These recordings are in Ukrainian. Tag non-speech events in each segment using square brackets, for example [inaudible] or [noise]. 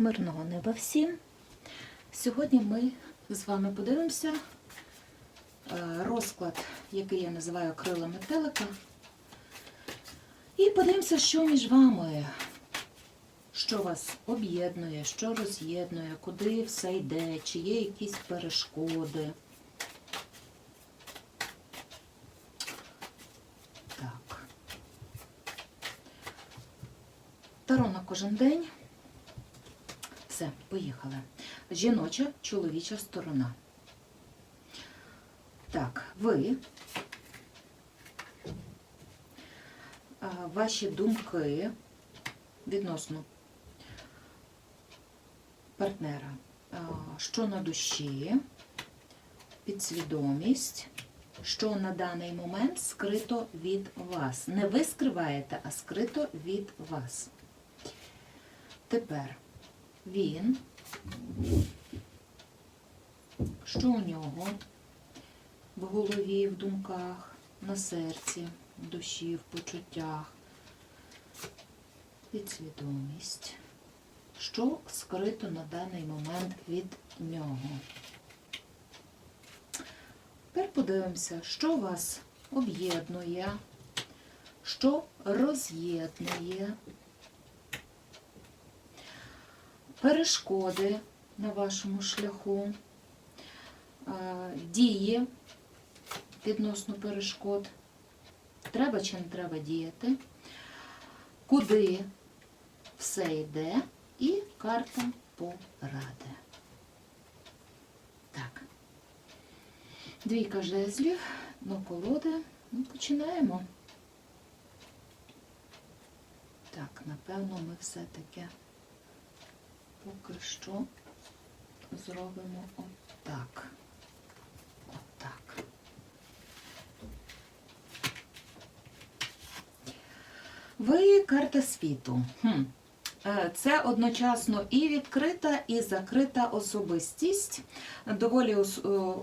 Мирного неба всім. Сьогодні ми з вами подивимося е, розклад, який я називаю крила метелика. І подивимося, що між вами, що вас об'єднує, що роз'єднує, куди все йде, чи є якісь перешкоди. Так. Таро на кожен день. Поїхали. Жіноча, чоловіча сторона. Так, ви. Ваші думки відносно партнера. Що на душі, підсвідомість, що на даний момент скрито від вас. Не ви скриваєте, а скрито від вас. Тепер він, що у нього в голові, в думках, на серці, в душі, в почуттях, підсвідомість, що скрито на даний момент від нього. Тепер подивимося, що вас об'єднує, що роз'єднує перешкоди на вашому шляху, е, дії відносно перешкод. Треба чи не треба діяти, куди все йде, і карта поради. Так. Двійка жезлів, ну колоди. Ну, починаємо. Так, напевно, ми все-таки поки що зробимо отак. Отак. Ви карта світу. Хм. Е, Це одночасно і відкрита, і закрита особистість, доволі е,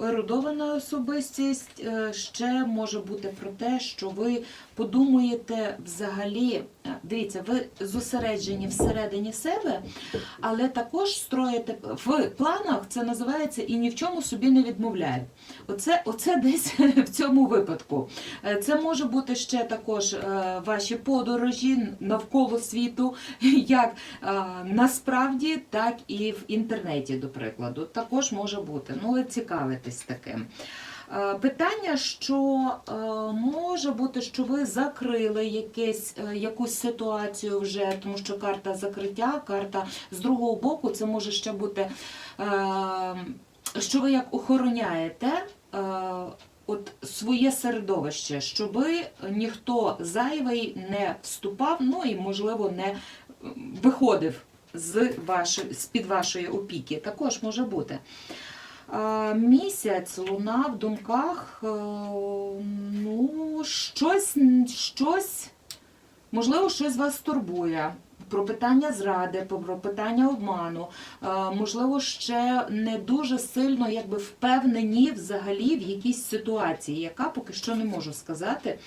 ерудована особистість. Е, Ще може бути про те, що ви подумаєте взагалі, дивіться, ви зосереджені всередині себе, але також строїте в планах, це називається і ні в чому собі не відмовляють. Оце, оце десь [laughs] в цьому випадку. Е, Це може бути ще також е, ваші подорожі навколо світу, [laughs] як е, насправді, так і в інтернеті, до прикладу. Також може бути. Ну, ви цікавитесь таким. Е, Питання, що е, може бути, що ви закрили якесь, е, якусь ситуацію вже, тому що карта закриття, карта з другого боку, це може ще бути, що ви як охороняєте. От своє середовище, щоб ніхто зайвий не вступав, ну і можливо не виходив з вашої з-під вашої опіки. Також може бути. Місяць, луна в думках, е, ну, щось, щось, можливо, щось вас турбує. Про питання зради, про питання обману, Е, можливо, ще не дуже сильно якби впевнені взагалі в якійсь ситуації, яка поки що не можу сказати.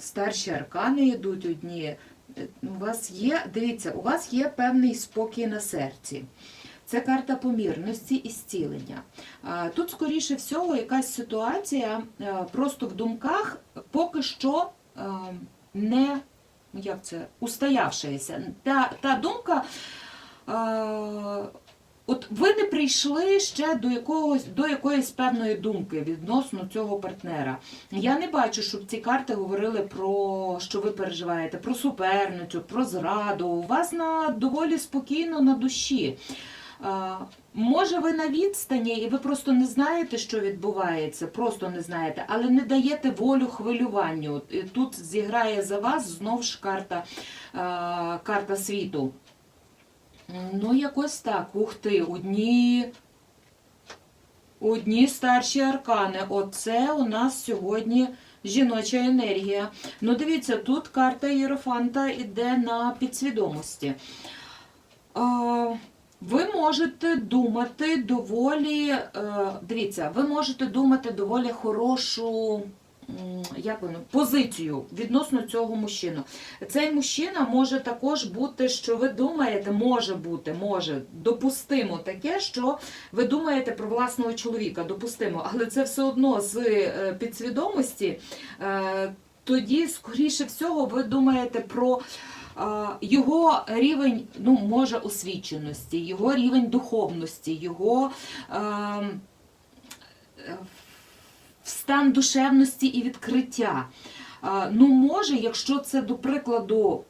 Старші аркани йдуть одні. Е, У вас є, дивіться, у вас є певний спокій на серці. Це карта помірності і зцілення. Тут, скоріше всього, якась ситуація е, просто в думках поки що е, не як це, устоявшаяся. Та, та думка. е, От ви не прийшли ще до якогось до якоїсь певної думки відносно цього партнера. Я не бачу, щоб ці карти говорили про що ви переживаєте, про суперницю, про зраду. У вас на доволі спокійно на душі. Може, ви на відстані, і ви просто не знаєте, що відбувається, просто не знаєте, але не даєте волю хвилюванню. Тут зіграє за вас знов ж карта, карта світу. Ну, якось так. Ух ти, одні, одні старші аркани. Оце у нас сьогодні жіноча енергія. Ну, дивіться, тут карта Єрофанта йде на підсвідомості. Ви можете думати доволі, е, дивіться, ви можете думати доволі хорошу як воно, позицію відносно цього мужчину. Цей мужчина може також бути, що ви думаєте, може бути, може допустимо таке, що ви думаєте про власного чоловіка, допустимо, але це все одно з е, підсвідомості. е, Тоді, скоріше всього, ви думаєте про його рівень, ну, може, освіченості, його рівень духовності, його е, е, стан душевності і відкриття. Е, Ну, може, якщо це, до прикладу,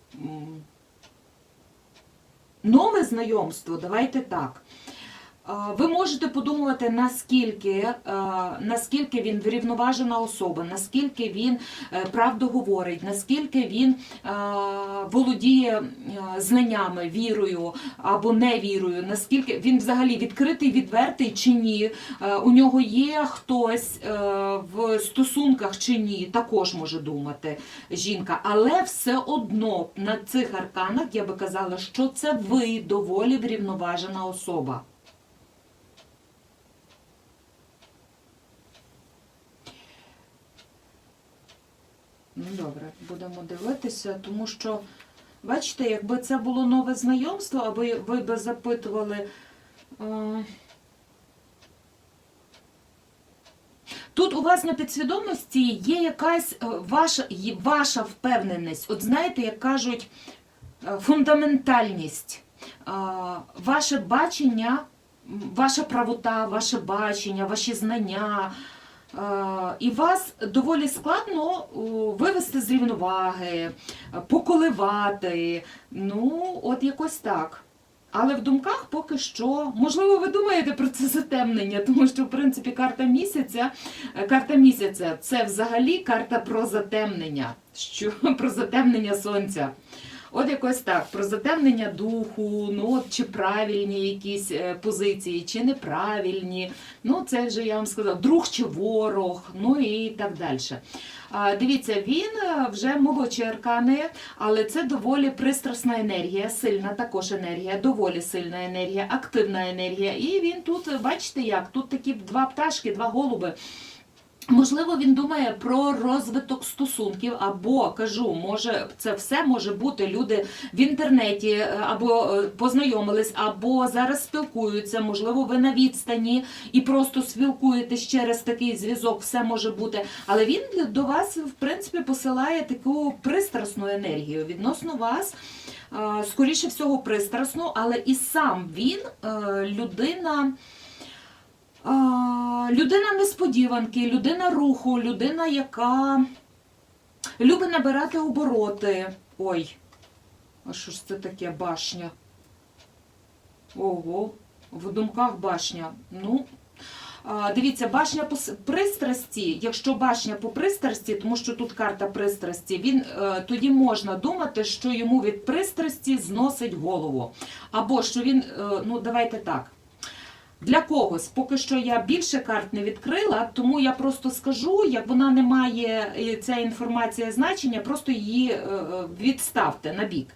нове знайомство, давайте так. Ви можете подумати, наскільки, е, наскільки він врівноважена особа, наскільки він е, правду говорить, наскільки він е, володіє знаннями, вірою або невірою, наскільки він взагалі відкритий, відвертий чи ні. У нього є хтось в стосунках чи ні, також може думати жінка. Але все одно на цих арканах я би казала, що це ви доволі врівноважена особа. Ну, добре, будемо дивитися, тому що, бачите, якби це було нове знайомство, аби ви би запитували. е, Тут у вас на підсвідомості є якась е, ваша, ваша впевненість. От знаєте, як кажуть, е, фундаментальність, Е, ваше бачення, ваша правота, ваше бачення, ваші знання. І вас доволі складно вивести з рівноваги, поколивати. Ну, от якось так. Але в думках поки що, можливо, ви думаєте про це затемнення, тому що, в принципі, карта місяця, е, карта місяця це взагалі карта про затемнення, що [laughs] про затемнення сонця. От якось так, про затемнення духу, ну от чи правильні якісь е, позиції, чи неправильні. Ну, це вже я вам сказала, друг чи ворог, ну і так далі. Дивіться, він е, вже молодші але це доволі пристрасна енергія, сильна також енергія, доволі сильна енергія, активна енергія. І він тут, бачите як, тут такі два пташки, два голуби. Можливо, він думає про розвиток стосунків, або кажу, може це все може бути люди в інтернеті е, або е, познайомились, або зараз спілкуються. Можливо, ви на відстані і просто спілкуєтесь через такий зв'язок. Все може бути. Але він до вас, в принципі, посилає таку пристрасну енергію відносно вас. е, Скоріше всього, пристрасну, але і сам він людина. Людина несподіванки, людина руху, людина, яка любить набирати обороти. Ой, а що ж це таке башня? Ого, в думках башня. Ну, дивіться, башня по пристрасті, якщо башня по пристрасті, тому що тут карта пристрасті, він е, тоді можна думати, що йому від пристрасті зносить голову. Або що він, е, ну давайте так. Для когось, поки що я більше карт не відкрила, тому я просто скажу, як вона не має е, ця інформація значення, просто її е, е, відставте на бік.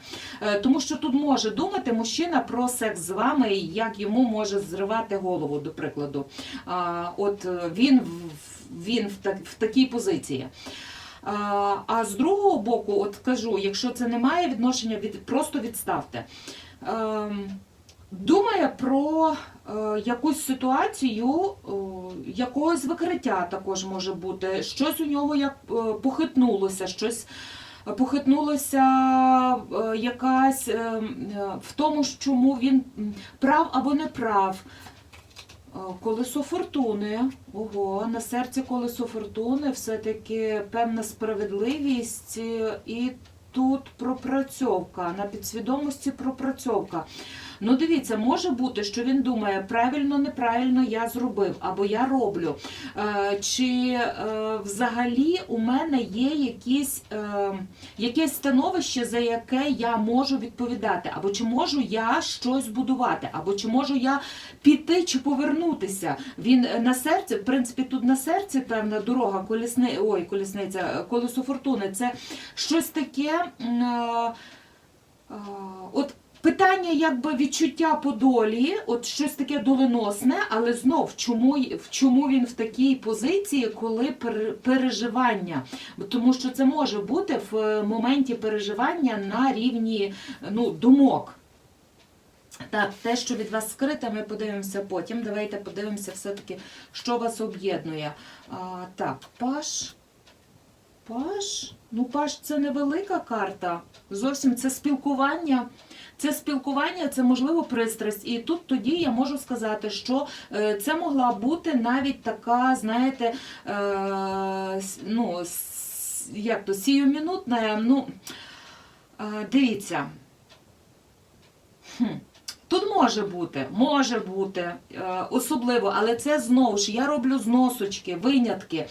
Тому що тут може думати мужчина про секс з вами, як йому може зривати голову, до прикладу. От він, він в, так, в такій позиції. А, з другого боку, от кажу, якщо це не має відношення, від, просто відставте. Думає про е, якусь ситуацію, е, якогось викриття також може бути. Щось у нього як е, похитнулося, щось похитнулося е, якась е, е, в тому, чому він прав або не прав. Е, Колесо фортуни. Ого, на серці колесо фортуни все-таки певна справедливість е, і тут пропрацьовка, на підсвідомості пропрацьовка. Ну, дивіться, може бути, що він думає, правильно, неправильно я зробив, або я роблю. Е, Чи е, взагалі у мене є якісь, е, якесь становище, за яке я можу відповідати, або чи можу я щось будувати, або чи можу я піти чи повернутися. Він на серці, в принципі, тут на серці певна дорога, колісни, ой, колісниця, колесо фортуни. Це щось таке. От Питання якби відчуття по долі, от щось таке доленосне, але знов чому, чому він в такій позиції, коли пере- переживання? Тому що це може бути в е, моменті переживання на рівні ну, думок. Так, те, що від вас скрите, ми подивимося потім. Давайте подивимося все-таки, що вас об'єднує. Так, паш. Паш. Ну, паш це невелика карта. Зовсім це спілкування. Це спілкування, це можливо пристрасть. І тут тоді я можу сказати, що е, це могла бути навіть така, знаєте, е, ну, як то, сіюмінутна, ну, дивіться. Тут може бути, може бути, е, особливо, але це знову ж я роблю зносочки, винятки.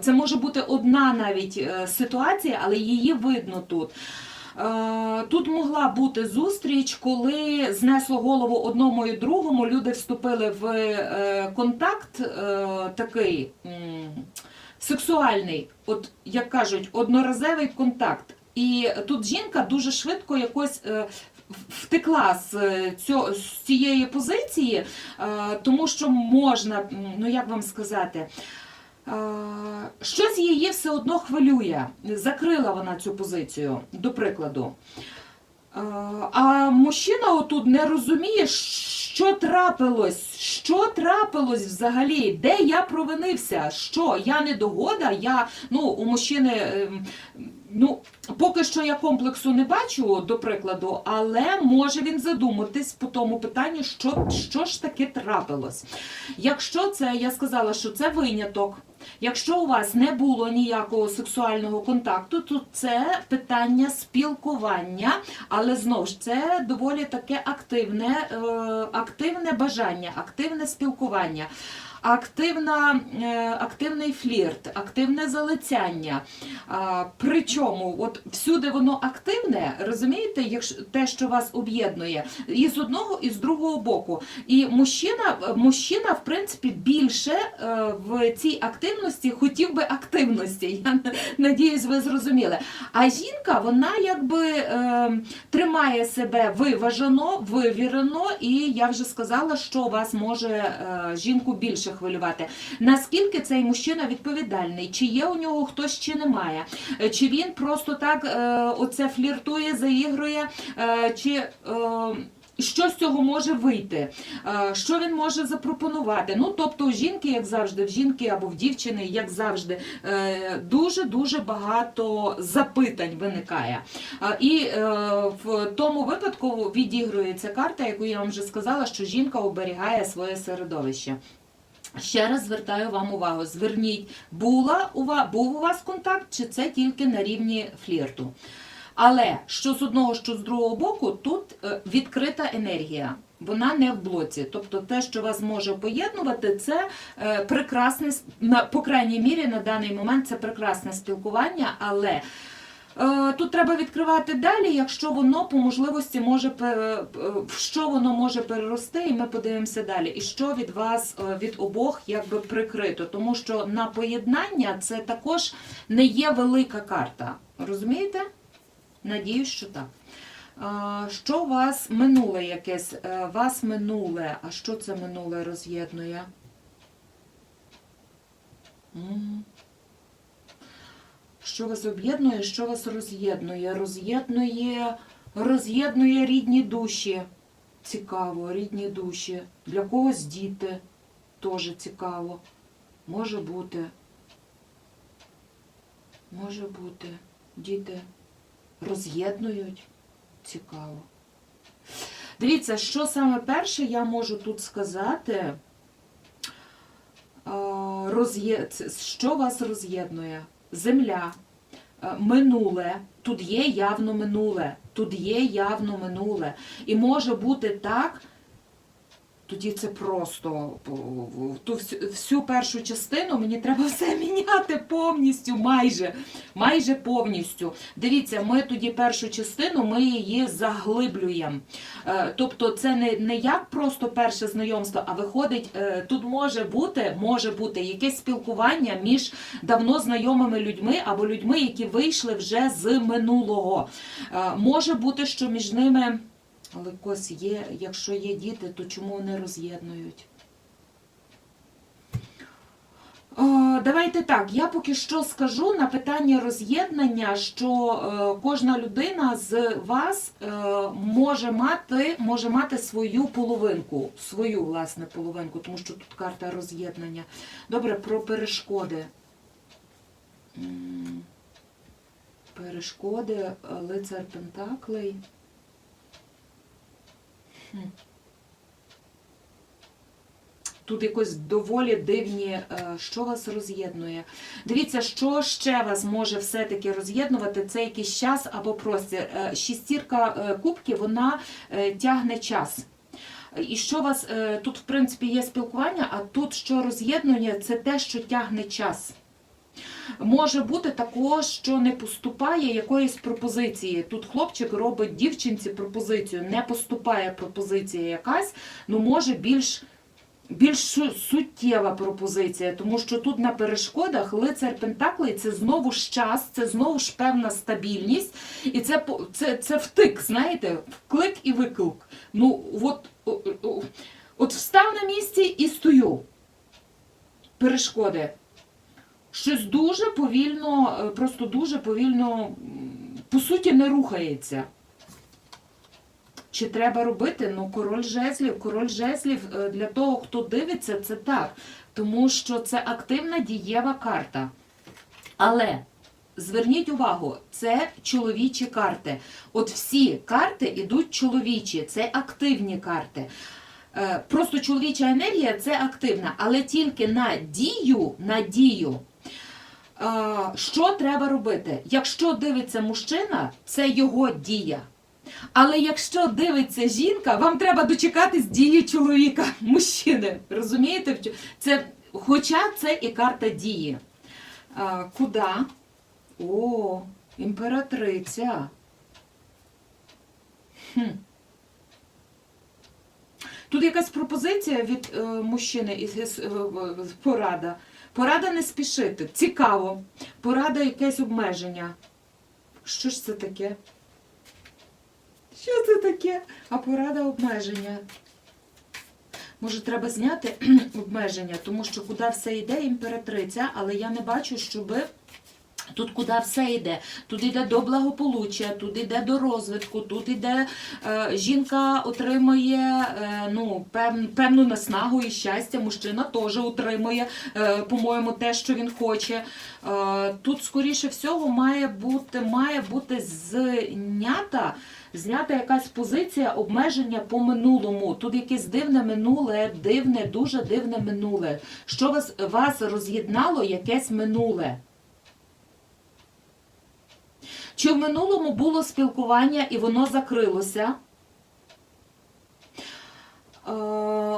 Це може бути одна навіть ситуація, але її видно тут. Е, Тут могла бути зустріч, коли знесло голову одному і другому, люди вступили в е, контакт е, такий сексуальний, от як кажуть, одноразовий контакт. І тут жінка дуже швидко якось втекла з, цього, з цієї позиції, тому що можна, ну як вам сказати, щось її все одно хвилює. Закрила вона цю позицію, до прикладу. Е, А мужчина отут не розуміє, що трапилось, що трапилось взагалі, де я провинився, що я не догода, я ну у мужчини. ем, Ну, поки що я комплексу не бачу, до прикладу, але може він задуматись по тому питанню, що, що ж таки трапилось. Якщо це, я сказала, що це виняток. Якщо у вас не було ніякого сексуального контакту, то це питання спілкування, але знову ж це доволі таке активне, е, активне бажання, активне спілкування. Активна, е, активний флірт, активне залицяння. Причому, от всюди воно активне, розумієте, якщо те, що вас об'єднує, і з одного, і з другого боку. І мужчина, мужчина в принципі, більше е, в цій активності хотів би активності. [laughs] Я надіюсь, ви зрозуміли. А жінка, вона якби е, тримає себе виважено, вивірено, і я вже сказала, що вас може е, жінку більше хвилювати. Наскільки цей мужчина відповідальний? Чи є у нього хтось, чи немає? Е, Чи він просто так е, оце фліртує, заігрує, е, чи. Що з цього може вийти? Що він може запропонувати? Ну, тобто, у жінки, як завжди, в жінки або в дівчини, як завжди, дуже дуже багато запитань виникає. І в тому випадку відігрується карта, яку я вам вже сказала, що жінка оберігає своє середовище. Ще раз звертаю вам увагу. Зверніть, була був у вас контакт, чи це тільки на рівні флірту. Але що з одного, що з другого боку, тут е, відкрита енергія. Вона не в блоці. Тобто те, що вас може поєднувати, це е, прекрасне, по крайній мірі на даний момент це прекрасне спілкування, але Тут треба відкривати далі, якщо воно по можливості може е, в що воно може перерости, і ми подивимося далі. І що від вас е, від обох якби прикрито, тому що на поєднання це також не є велика карта. Розумієте? Надіюсь, що так. Що вас минуле якесь? Е, Вас минуле. А що це минуле роз'єднує? М. Що вас об'єднує, що вас роз'єднує? Роз'єднує, роз'єднує рідні душі. Цікаво, рідні душі. Для когось діти теж цікаво. Може бути. Може бути. Діти роз'єднують. Цікаво. Дивіться, що саме перше я можу тут сказати. Що вас роз'єднує? Земля, е, минуле, тут є явно минуле, тут є явно минуле. І може бути так, тоді це просто ту всю, першу частину мені треба все [laughs] міняти повністю, майже, майже повністю. Дивіться, ми тоді першу частину ми її заглиблюємо. Е, Тобто це не, не як просто перше знайомство, а виходить, е, тут може бути, може бути якесь спілкування між давно знайомими людьми або людьми, які вийшли вже з минулого. Е, Може бути, що між ними Але кось є, якщо є діти, то чому не роз'єднують? Давайте так. Я поки що скажу на питання роз'єднання, що е, кожна людина з вас е, може мати, може мати свою половинку, свою власне половинку, тому що тут карта роз'єднання. Добре, про перешкоди. Перешкоди, е, лицар Пентаклей. Тут якось доволі дивні, е, що вас роз'єднує. Дивіться, що ще вас може все-таки роз'єднувати, це якийсь час або простір. Е, Шістірка е, кубків, вона тягне час. І що вас тут, в принципі, є спілкування, а тут що роз'єднує, це те, що тягне час. Може бути також, що не поступає якоїсь пропозиції. Тут хлопчик робить дівчинці пропозицію, не поступає пропозиція якась, ну може більш більш суттєва пропозиція, тому що тут на перешкодах лицар Пентаклей це знову ж час, це знову ж певна стабільність, і це, це, це втик, знаєте, вклик і виклик. Ну, от, от встав на місці і стою. Перешкоди. Щось дуже повільно, е, просто дуже повільно, по суті, не рухається. Чи треба робити? Ну, король жезлів, король жезлів е, для того, хто дивиться, це так. Тому що це активна дієва карта. Але зверніть увагу, це чоловічі карти. От всі карти йдуть чоловічі, це активні карти. Е, Просто чоловіча енергія це активна, але тільки на дію, на дію. Е, Що треба робити? Якщо дивиться мужчина, це його дія. Але якщо дивиться жінка, вам треба дочекатись дії чоловіка, [laughs] мужчини. Розумієте? Це, хоча це і карта дії. А, куди? О, імператриця. Хм. Тут якась пропозиція від е, мужчини і з- е, е, порада. Порада не спішити. Цікаво. Порада якесь обмеження. Що ж це таке? Що це таке? А порада обмеження. Може, треба зняти [clears throat] обмеження, тому що куди все йде імператриця, але я не бачу, щоби. Тут куди все йде. Тут йде до благополуччя, тут йде до розвитку, тут йде е, жінка отримує е, ну, пев, певну наснагу і щастя. Мужчина теж отримує, е, по-моєму, те, що він хоче. Е, тут, скоріше всього, має бути, має бути знята, знята якась позиція обмеження по минулому. Тут якесь дивне минуле, дивне, дуже дивне минуле. Що вас, вас роз'єднало якесь минуле? Чи в минулому було спілкування і воно закрилося? Е,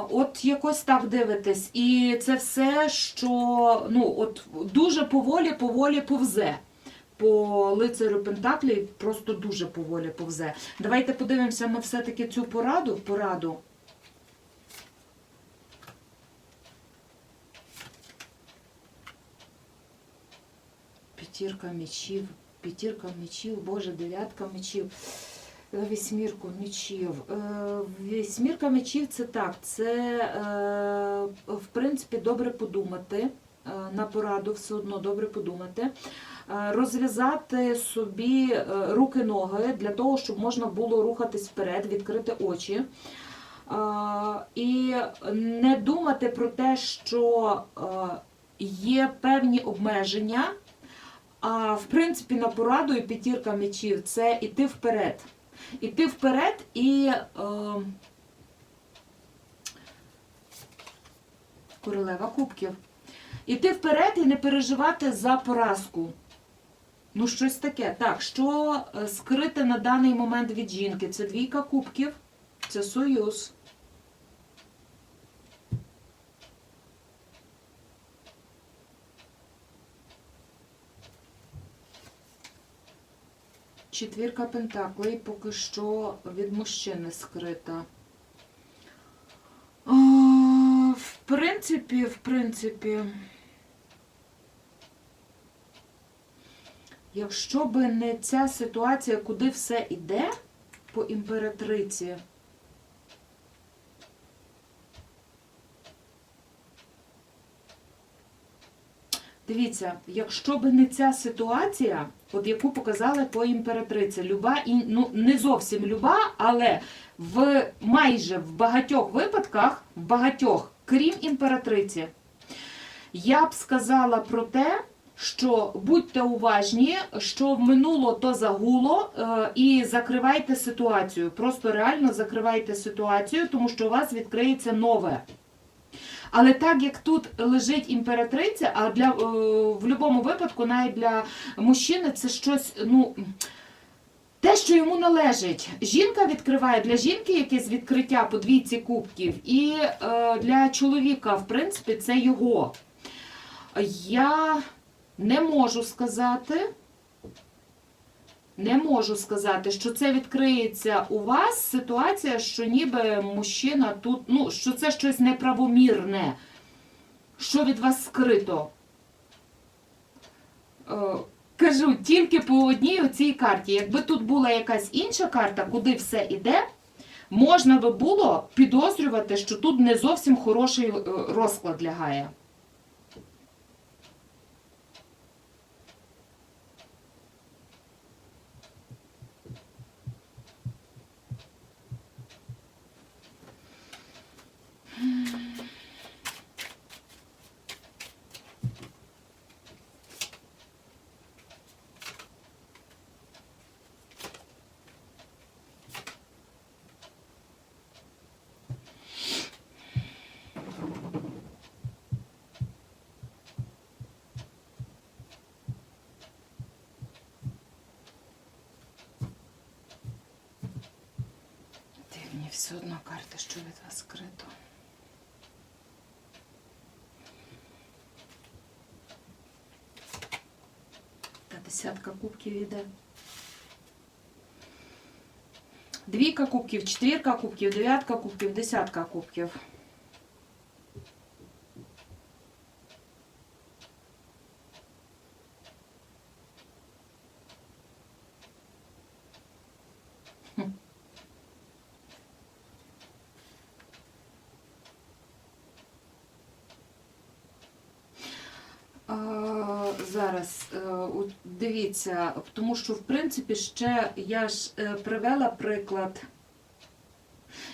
От якось так дивитесь. І це все, що ну, от дуже поволі, поволі повзе. По лицарю Пентаклі просто дуже поволі повзе. Давайте подивимося ми все-таки цю пораду. пораду. П'ятірка мечів, п'ятірка мечів, боже, дев'ятка мечів, е, вісьмірку мечів. Е, Вісьмірка мечів це так, це е, в принципі добре подумати. На пораду все одно добре подумати. Розв'язати собі руки-ноги для того, щоб можна було рухатись вперед, відкрити очі. І не думати про те, що є певні обмеження. А в принципі, на пораду і п'ятірка мечів це іти вперед. Іти вперед і е, королева кубків. Іти вперед і не переживати за поразку. Ну, щось таке. Так, що е, скрите на даний момент від жінки? Це двійка кубків, це союз. Четвірка пентаклей поки що від мужчини скрита. О, в принципі, в принципі, якщо би не ця ситуація, куди все йде по імператриці, Дивіться, якщо б не ця ситуація, от яку показали по імператриці, люба і ну не зовсім люба, але в майже в багатьох випадках, в багатьох, крім імператриці, я б сказала про те, що будьте уважні, що минуло то загуло, е, і закривайте ситуацію. Просто реально закривайте ситуацію, тому що у вас відкриється нове. Але так як тут лежить імператриця, а для е, в будь-якому випадку, навіть для мужчини, це щось, ну. Те, що йому належить, жінка відкриває для жінки якесь відкриття по двійці кубків, і е, для чоловіка, в принципі, це його. Я не можу сказати, не можу сказати, що це відкриється у вас ситуація, що ніби мужчина тут, ну, що це щось неправомірне, що від вас скрито. Е, Кажу, тільки по одній оцій карті. Якби тут була якась інша карта, куди все йде, можна би було підозрювати, що тут не зовсім хороший е, розклад лягає. Ти мені все одно карти, що від вас скрито. Та десятка кубків іде. Двійка кубків, четвірка кубків, дев'ятка кубків, десятка кубків. А, зараз е, дивіться, тому що в принципі ще я ж е, привела приклад.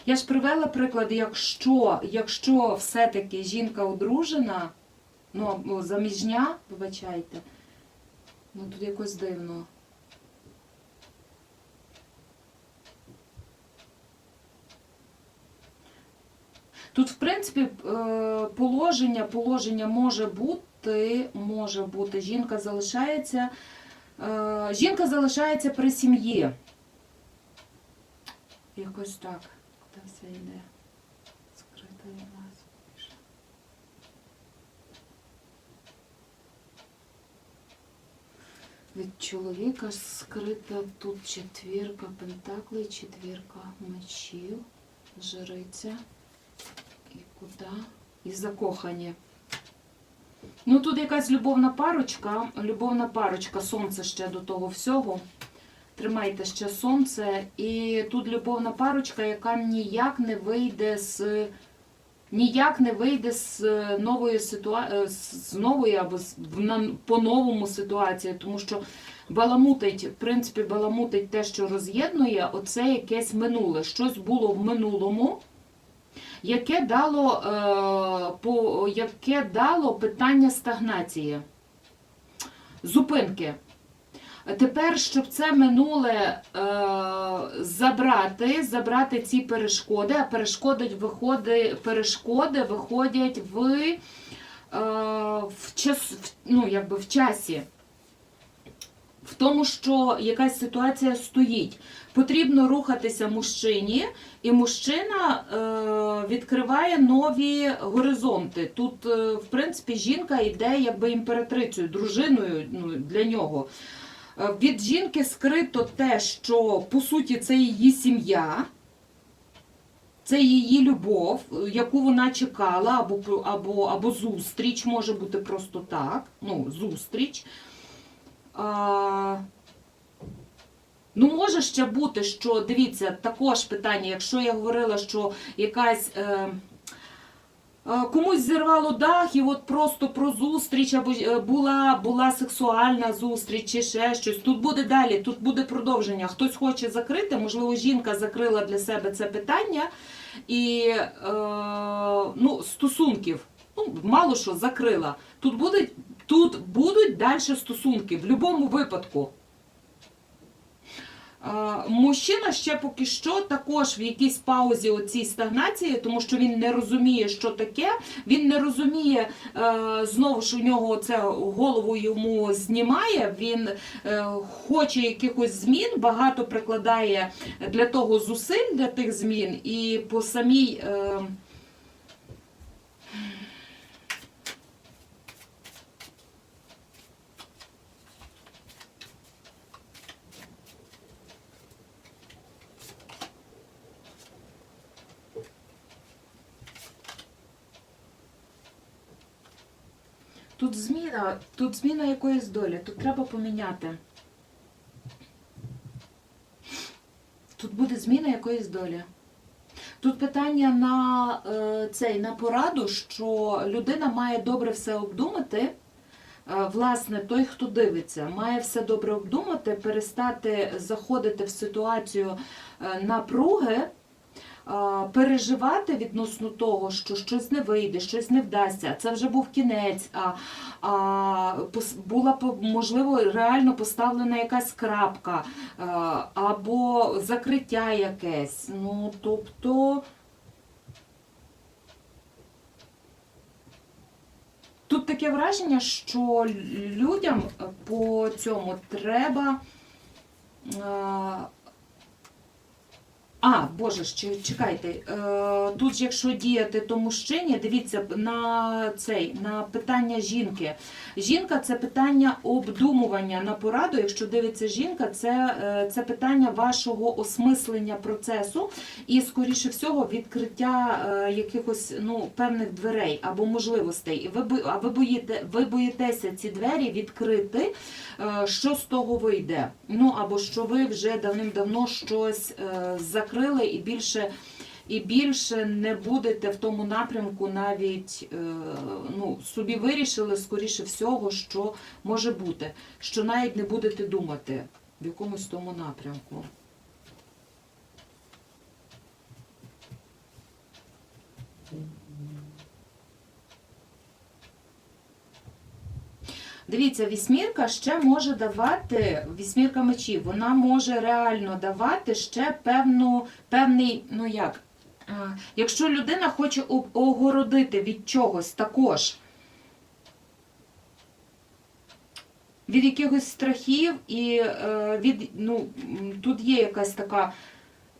Я ж привела приклад, якщо, якщо все-таки жінка одружена, ну заміжня, вибачайте, ну тут якось дивно. Тут, в принципі, е, положення, положення може бути, може бути. Жінка залишається, е, жінка залишається при сім'ї. Якось так. Куди все йде? Скрита від нас. Від чоловіка скрита тут четвірка пентаклей, четвірка мечів, жриця. І куди? І закохані. Ну, тут якась любовна парочка, любовна парочка, сонце ще до того всього. Тримайте ще сонце. І тут любовна парочка, яка ніяк не вийде з. Ніяк не вийде з нової ситуації, з нової або з по-новому ситуації, тому що баламутить, в принципі, баламутить те, що роз'єднує, оце якесь минуле. Щось було в минулому, яке дало, е, по, яке дало питання стагнації, зупинки. Тепер, щоб це минуле е, забрати, забрати ці перешкоди, а перешкоди, виходи, перешкоди виходять в, е, в, час, ну, якби в часі. В тому, що якась ситуація стоїть. Потрібно рухатися мужчині, і мужчина е, відкриває нові горизонти. Тут, е, в принципі, жінка йде якби імператрицею, дружиною ну, для нього. Е, Від жінки скрито те, що по суті це її сім'я, це її любов, яку вона чекала, або, або, або зустріч, може бути просто так. Ну, зустріч. Ну, може ще бути, що дивіться, також питання, якщо я говорила, що якась е, Е, Комусь зірвало дах, і от просто про зустріч, або е, була, була сексуальна зустріч, чи ще щось. Тут буде далі, тут буде продовження. Хтось хоче закрити, можливо, жінка закрила для себе це питання. І е, ну, стосунків, ну, мало що закрила. Тут будуть, тут будуть далі стосунки в будь-якому випадку. Е, Мужчина ще поки що також в якійсь паузі оцій стагнації, тому що він не розуміє, що таке. Він не розуміє е, знову ж у нього це голову йому знімає. Він е, хоче якихось змін, багато прикладає для того зусиль для тих змін, і по самій. Е, Тут зміна, тут зміна якоїсь долі, тут треба поміняти. Тут буде зміна якоїсь долі. Тут питання на е, цей на пораду, що людина має добре все обдумати. Е, Власне, той, хто дивиться, має все добре обдумати, перестати заходити в ситуацію е, напруги, переживати відносно того, що щось не вийде, щось не вдасться. Це вже був кінець. А, а була можливо реально поставлена якась крапка або закриття якесь. Ну тобто. Тут таке враження, що людям по цьому треба. А, Боже ж, чекайте. е, Тут якщо діяти то мужчині, дивіться на цей на питання жінки. Жінка це питання обдумування на пораду. Якщо дивиться жінка, це, е, це питання вашого осмислення процесу і, скоріше всього, відкриття е, якихось ну, певних дверей або можливостей. І ви, а ви, боїте, ви боїтеся ці двері відкрити, що з того вийде. Ну або що ви вже давним-давно щось е, закрили і більше. І більше не будете в тому напрямку навіть е, ну, собі вирішили, скоріше всього, що може бути, що навіть не будете думати в якомусь тому напрямку. Дивіться, вісьмірка ще може давати, вісьмірка мечів, вона може реально давати ще певну, певний, ну як, якщо людина хоче огородити від чогось також, від якихось страхів і е, від, ну, тут є якась така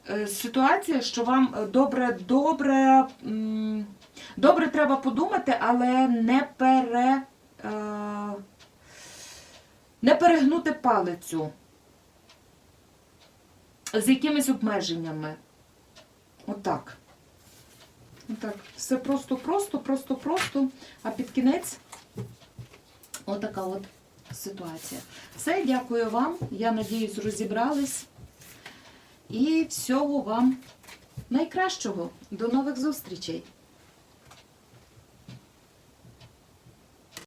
е, ситуація, що вам е, добре, добре, добре треба подумати, але не пере. Не перегнути палицю з якимись обмеженнями. Отак. Отак. Все просто, просто, просто, просто. А під кінець отака от ситуація. Все, дякую вам. Я надіюсь, розібрались. І всього вам найкращого. До нових зустрічей!